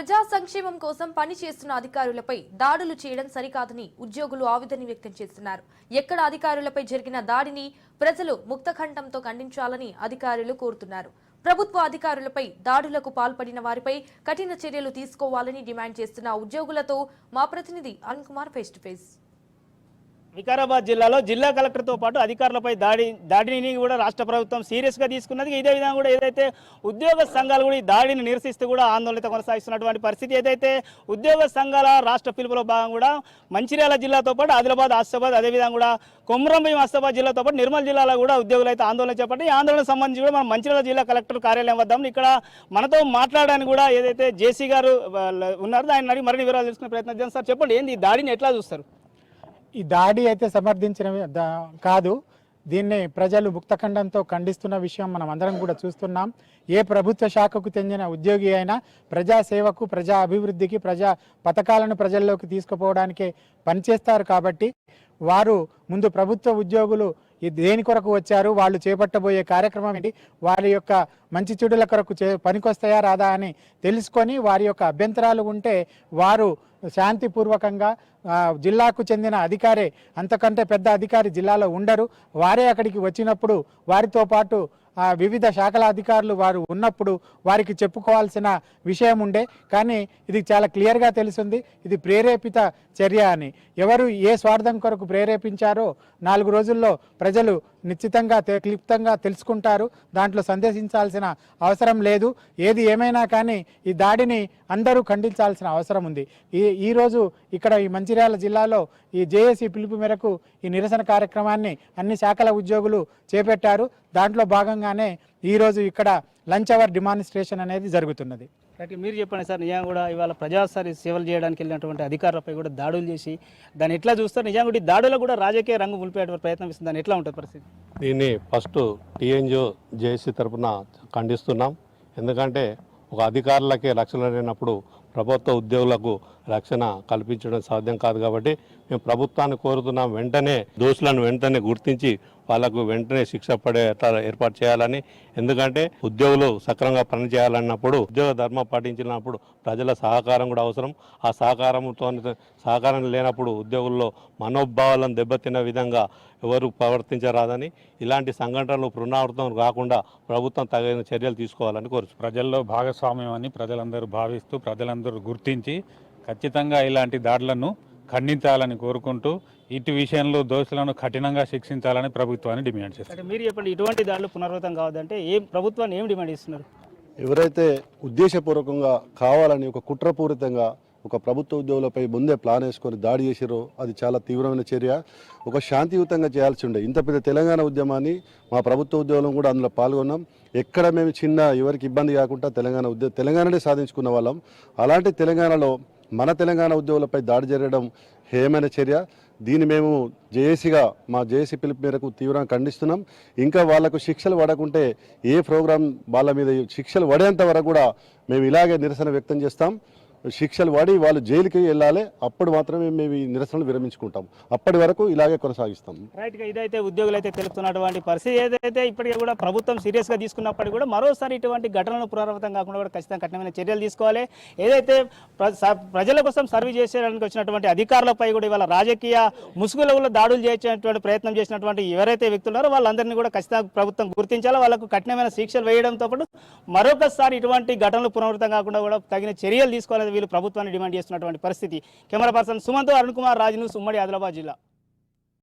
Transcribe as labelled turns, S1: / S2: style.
S1: ప్రజా సంక్షేమం కోసం పనిచేస్తున్న అధికారులపై దాడులు చేయడం సరికాదని ఉద్యోగులు ఆవేదన వ్యక్తం చేస్తున్నారు. ఎక్కడ అధికారులపై జరిగిన దాడిని ప్రజలు ముక్తఖండంతో ఖండించాలని అధికారులు కోరుతున్నారు. ప్రభుత్వ అధికారులపై దాడులకు పాల్పడిన వారిపై కఠిన చర్యలు తీసుకోవాలని డిమాండ్ చేస్తున్న ఉద్యోగులతో మా ప్రతినిధి Arun Kumar face to face.
S2: Vikarabad జిల్లాలో జిల్లా కలెక్టర్తో పాటు అధికారులపై దాడి దాడిని కూడా రాష్ట్ర ప్రభుత్వం సీరియస్గా తీసుకున్నది. ఇదే విధంగా కూడా ఏదైతే ఉద్యోగ సంఘాలు కూడా ఈ దాడిని నిరసిస్తూ కూడా ఆందోళన కొనసాగిస్తున్నటువంటి పరిస్థితి ఏదైతే ఉద్యోగ సంఘాల రాష్ట్ర పిలుపులో భాగం కూడా మంచిర్యాల జిల్లాతో పాటు ఆదిలాబాద్ ఆసిఫాబాద్ అదేవిధంగా కూడా కొమరంభీం ఆసిఫాబాద్ జిల్లాతో పాటు నిర్మల్ జిల్లాలో కూడా ఉద్యోగులు అయితే ఆందోళన చేపట్టి ఈ ఆందోళన సంబంధించి కూడా మనం మంచిర్యాల జిల్లా కలెక్టర్ కార్యాలయం వద్దాం ఇక్కడ మనతో మాట్లాడడానికి కూడా ఏదైతే జేసీ గారు వాళ్ళ ఉన్నారో ఆయన మరిన్ని వివరాలు తెలుసుకునే ప్రయత్నం చేస్తారు సార్ చెప్పండి ఏంది ఈ దాడిని ఎట్లా చూస్తారు?
S3: ఈ దాడి అయితే సమర్థించిన దా- కాదు. దీన్ని ప్రజలు ముక్తఖండంతో ఖండిస్తున్న విషయం మనం అందరం కూడా చూస్తున్నాం. ఏ ప్రభుత్వ శాఖకు చెందిన ఉద్యోగి అయినా ప్రజాసేవకు ప్రజా అభివృద్ధికి ప్రజా పథకాలను ప్రజల్లోకి తీసుకుపోవడానికే పనిచేస్తారు కాబట్టి వారు ముందు ప్రభుత్వ ఉద్యోగులు దేని కొరకు వచ్చారు వాళ్ళు చేపట్టబోయే కార్యక్రమం ఏంటి వారి యొక్క మంచి చెడుల కొరకు చే పనికొస్తాయా రాదా అని తెలుసుకొని వారి యొక్క అభ్యంతరాలు ఉంటే వారు శాంతిపూర్వకంగా జిల్లాకు చెందిన అధికారే అంతకంటే పెద్ద అధికారి జిల్లాలో ఉండరు. వారే అక్కడికి వచ్చినప్పుడు వారితో పాటు వివిధ శాఖల అధికారులు వారు ఉన్నప్పుడు వారికి చెప్పుకోవాల్సిన విషయం ఉండే. కానీ ఇది చాలా క్లియర్గా తెలిసింది. ఇది ప్రేరేపిత చర్య అని. ఎవరు ఏ స్వార్థం కొరకు ప్రేరేపించారో నాలుగు రోజుల్లో ప్రజలు నిశ్చితంగా తె- తెలుసుకుంటారు. దాంట్లో సందేశించాల్సిన అవసరం లేదు. ఏది ఏమైనా కానీ ఈ దాడిని అందరూ ఖండించాల్సిన అవసరం ఉంది. ఈ ఈరోజు ఇక్కడ ఈ మంచిర్యాల జిల్లాలో ఈ జేఏసీ పిలుపు మేరకు ఈ నిరసన కార్యక్రమాన్ని అన్ని శాఖల ఉద్యోగులు చేపట్టారు. దాంట్లో భాగంగానే ఈరోజు ఇక్కడ లంచ్ అవర్ డిమాన్స్ట్రేషన్ అనేది జరుగుతున్నది.
S2: రైట్ మీరు చెప్పండి సార్ నిజంగా కూడా ఇవాళ ప్రజాసారి సేవలు చేయడానికి వెళ్ళినటువంటి అధికారులపై కూడా దాడులు చేసి దాన్ని ఎట్లా చూస్తారు? నిజంగా కూడా ఈ దాడులో కూడా రాజకీయ రంగు ములిపే ప్రయత్నం ఇస్తుంది దాన్ని ఎట్లా ఉంటుంది పరిస్థితి?
S4: దీన్ని ఫస్ట్ టీఎన్జిఓ జేఏసీ తరపున ఖండిస్తున్నాం. ఎందుకంటే ఒక అధికారులకే రక్షణ లేనప్పుడు ప్రభుత్వ ఉద్యోగులకు రక్షణ కల్పించడం సాధ్యం కాదు కాబట్టి మేము ప్రభుత్వాన్ని కోరుతున్నాం. వెంటనే దోషులను వెంటనే గుర్తించి వాళ్ళకు వెంటనే శిక్ష పడే ఏర్పాటు చేయాలని. ఎందుకంటే ఉద్యోగులు సక్రమంగా పనిచేయాలన్నప్పుడు ఉద్యోగ ధర్మం పాటించినప్పుడు ప్రజల సహకారం కూడా అవసరం. ఆ సహకారంతో సహకారం లేనప్పుడు ఉద్యోగుల్లో మనోభావాలను దెబ్బతిన్న విధంగా ఎవరు ప్రవర్తించరాదని. ఇలాంటి సంఘటనలు పునరావృతం కాకుండా ప్రభుత్వం తగిన చర్యలు తీసుకోవాలని కోరుచు
S5: ప్రజల్లో భాగస్వామ్యం అని ప్రజలందరూ భావిస్తూ ప్రజలందరూ గుర్తించి ఖచ్చితంగా ఇలాంటి దాడులను ఖండించాలని కోరుకుంటూ ఇటు విషయంలో దోషులను కఠినంగా శిక్షించాలని ప్రభుత్వాన్ని డిమాండ్ చేస్తారు.
S2: అంటే మీరు చెప్పండి ఇటువంటి దాడులు పునరావృతం కావద్దంటే ఏం ప్రభుత్వాన్ని ఏం డిమాండ్ ఇస్తున్నారు
S6: ఎవరైతే ఉద్దేశపూర్వకంగా కావాలని ఒక కుట్రపూరితంగా ఒక ప్రభుత్వ ఉద్యోగులపై ముందే ప్లాన్ వేసుకొని దాడి చేసిరో అది చాలా తీవ్రమైన చర్య. ఒక శాంతియుతంగా చేయాల్సి ఉండే ఇంత పెద్ద తెలంగాణ ఉద్యమాన్ని మా ప్రభుత్వ ఉద్యోగులం కూడా అందులో పాల్గొన్నాం. ఎక్కడ మేము చిన్న ఎవరికి ఇబ్బంది కాకుండా తెలంగాణ ఉద్యోగ తెలంగాణనే సాధించుకున్న వాళ్ళం. అలాంటి తెలంగాణలో మన తెలంగాణ ఉద్యోగులపై దాడి జరగడం హేమైన చర్య. దీన్ని మేము జేఏసీగా మా జేఏసీ పిలుపు మేరకు తీవ్రంగా ఖండిస్తున్నాం. ఇంకా వాళ్ళకు శిక్షలు పడకుంటే ఏ ప్రోగ్రాం వాళ్ళ మీద శిక్షలు పడేంత వరకు కూడా మేము ఇలాగే నిరసన వ్యక్తం చేస్తాం. శిక్షలు వాడి వాళ్ళు జైలుకి వెళ్ళాలి అప్పుడు మాత్రమే మేము ఈ నిరసనలు విరమించుకుంటాం. అప్పటి వరకు ఇలాగే కొనసాగిస్తాం.
S2: రైట్గా ఇదైతే ఉద్యోగులు అయితే తెలుపుతున్నటువంటి పరిస్థితి. ఏదైతే ఇప్పటికే కూడా ప్రభుత్వం సీరియస్గా తీసుకున్నప్పటికీ కూడా మరోసారి ఇటువంటి ఘటనలు పునరావృతం కాకుండా కూడా ఖచ్చితంగా కఠినమైన చర్యలు తీసుకోవాలి. ఏదైతే స- ప్రజల కోసం సర్వీస్ చేసేయడానికి వచ్చినటువంటి అధికారులపై కూడా ఇవాళ రాజకీయ ముసుగులలో దాడులు చేసేటువంటి ప్రయత్నం చేసినటువంటి ఎవరైతే వ్యక్తులున్నారో వాళ్ళందరినీ కూడా ఖచ్చితంగా ప్రభుత్వం గుర్తించాలి. వాళ్ళకు కఠినమైన శిక్షలు వేయడంతో పాటు మరొకసారి ఇటువంటి ఘటనలు పునరావృతం కాకుండా కూడా తగిన చర్యలు తీసుకోవాలని వీళ్ళు ప్రభుత్వాన్ని డిమాండ్ చేస్తున్నటువంటి పరిస్థితి. Camera person Sumanth Arun Kumar Raju news ఉమ్మడి ఆదిలాబాద్ జిల్లా.